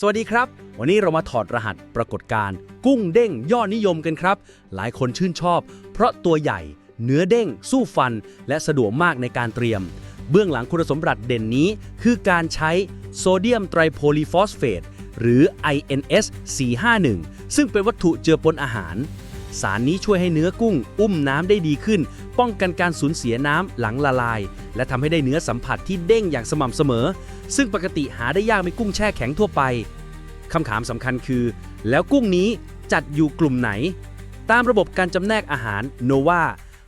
สวัสดีครับ วันนี้เรามาถอดรหัสปรากฏการณ์กุ้งเด้งยอดนิยมกันครับ หลายคนชื่นชอบ เพราะตัวใหญ่ เนื้อเด้ง สู้ฟัน และสะดวกมากในการเตรียม เบื้องหลังคุณสมบัติเด่นนี้ คือการใช้โซเดียมไตรโพลีฟอสเฟตหรือ INS 451 ซึ่งเป็นวัตถุเจือปนอาหาร สารนี้ช่วยให้เนื้อกุ้ง อุ้มน้ำได้ดีขึ้น ป้องกันการสูญเสียน้ำหลังละลาย และทำให้ได้เนื้อสัมผัสที่เด้งอย่างสม่ำเสมอ ซึ่งปกติหาได้ยากในกุ้งแช่แข็งทั่วไปคำถามสำคัญคือ แล้วกุ้งนี้จัดอยู่กลุ่มไหน ตามระบบการจำแนกอาหารโนวา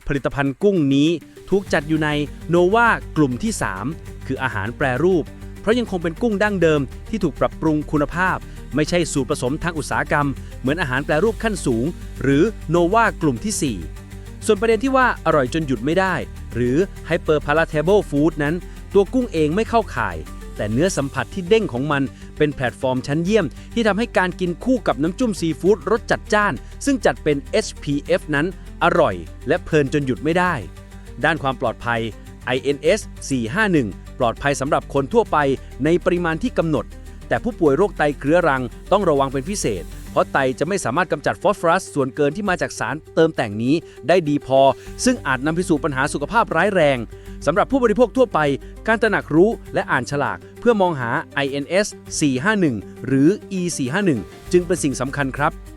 ผลิตภัณฑ์กุ้งนี้ถูกจัดอยู่ในโนวากลุ่มที่ 3 คืออาหารแปรรูป เพราะยังคงเป็นกุ้งดั้งเดิมที่ถูกปรับปรุงคุณภาพ ไม่ใช่สูตรผสมทางอุตสาหกรรม เหมือนอาหารแปรรูปขั้นสูง หรือโนวากลุ่มที่ 4 ส่วนประเด็นที่ว่าอร่อยจนหยุดไม่ได้ หรือ hyper palatable food นั้น ตัวกุ้งเองไม่เข้าข่าย แต่เนื้อสัมผัสที่เด้งของมันเป็นแพลตฟอร์มชั้นเยี่ยม ที่ทำให้การกินคู่กับน้ำจุ้มซีฟู้ดรสจัดจ้าน ซึ่งจัดเป็น SPF นั้น อร่อย และเพลินจนหยุดไม่ได้ ด้านความปลอดภัย INS 451 ปลอดภัยสำหรับคนทั่วไปในปริมาณที่กำหนด แต่ผู้ป่วยโรคไตเรื้อรังต้องระวังเป็นพิเศษ เพราะไตจะไม่สามารถกำจัดฟอสฟอรัสส่วนเกินที่มาจากสารเติมแต่งนี้ได้ดีพอ ซึ่งอาจนำไปสู่ปัญหาสุขภาพร้ายแรงสำหรับผู้บริโภคทั่วไป การตระหนักรู้และอ่านฉลาก เพื่อมองหา INS 451 หรือ E 451 จึงเป็นสิ่งสำคัญครับ